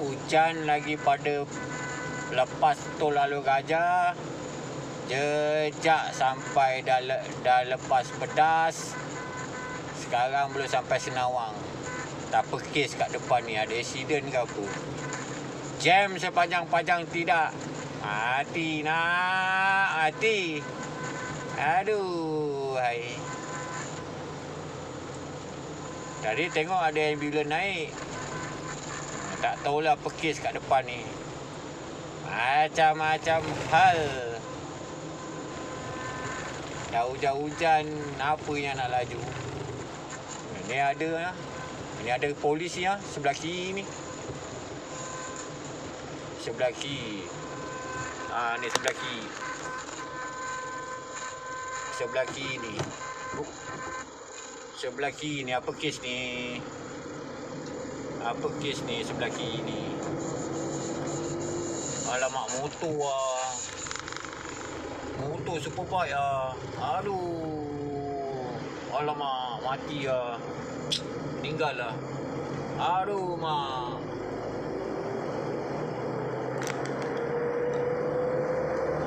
hujan lagi pada lepas tol lalu gajah jejak sampai dah, le, dah lepas pedas. Sekarang belum sampai Senawang. Tak apa kes kat depan ni ada accident ke apa? Jam sepanjang-panjang tidak. Hati nak hati. Aduh hai. Tadi tengok ada ambulans naik tak tahulah apa kes kat depan ni. Macam-macam hal. Dah hujan-hujan apa yang nak laju? Ni ada lah ni ada polis ni lah sebelah kiri ni. Sebelah kiri. Ha, ni sebelah kiri. Sebelah kiri ni. Sebelah kiri ni apa kes ni apa kes ni sebelah kiri ni? Alamak motor lah motor superbike lah aduh. Alamak mati lah meninggal lah. Aduh mak